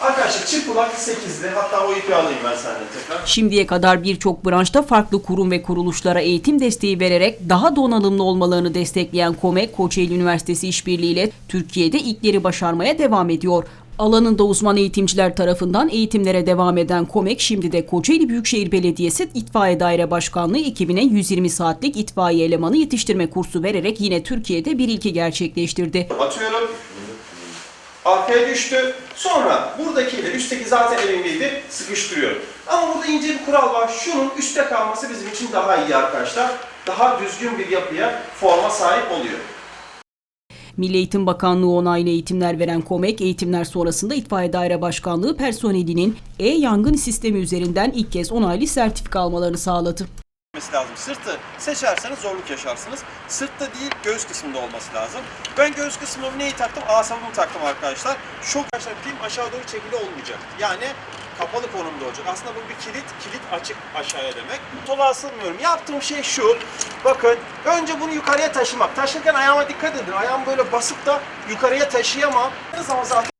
Arkadaşlar çift kulak 8'li. Hatta o ipi alayım ben senden tekrar. Şimdiye kadar birçok branşta farklı kurum ve kuruluşlara eğitim desteği vererek daha donanımlı olmalarını destekleyen KOMEK, Kocaeli Üniversitesi işbirliğiyle Türkiye'de ilkleri başarmaya devam ediyor. Alanında uzman eğitimciler tarafından eğitimlere devam eden KOMEK, şimdi de Kocaeli Büyükşehir Belediyesi İtfaiye Daire Başkanlığı ekibine 120 saatlik itfaiye elemanı yetiştirme kursu vererek yine Türkiye'de bir ilki gerçekleştirdi. Atıyorum. Arkaya düştü. Sonra buradakiyle üstteki zaten elimdeydi. Sıkıştırıyorum. Ama burada ince bir kural var. Şunun üstte kalması bizim için daha iyi arkadaşlar. Daha düzgün bir yapıya, forma sahip oluyor. Milli Eğitim Bakanlığı onaylı eğitimler veren KOMEK, eğitimler sonrasında İtfaiye Daire Başkanlığı personelinin e-yangın sistemi üzerinden ilk kez onaylı sertifika almalarını sağladı. Olması lazım. Sırtı seçerseniz zorluk yaşarsınız. Sırtta değil göğüs kısmında olması lazım. Ben göğüs kısmına neyi taktım? Asabımı taktım arkadaşlar. Şok arkadaşlar film aşağı doğru çekili olmayacak. Yani kapalı konumda olacak. Aslında bu bir kilit, kilit açık aşağıya demek. Sola asılmıyorum. Yaptığım şey şu. Bakın önce bunu yukarıya taşımak. Taşırken ayağıma dikkat edin. Ayağım böyle basıp da yukarıya taşıyamam. Zaman zaten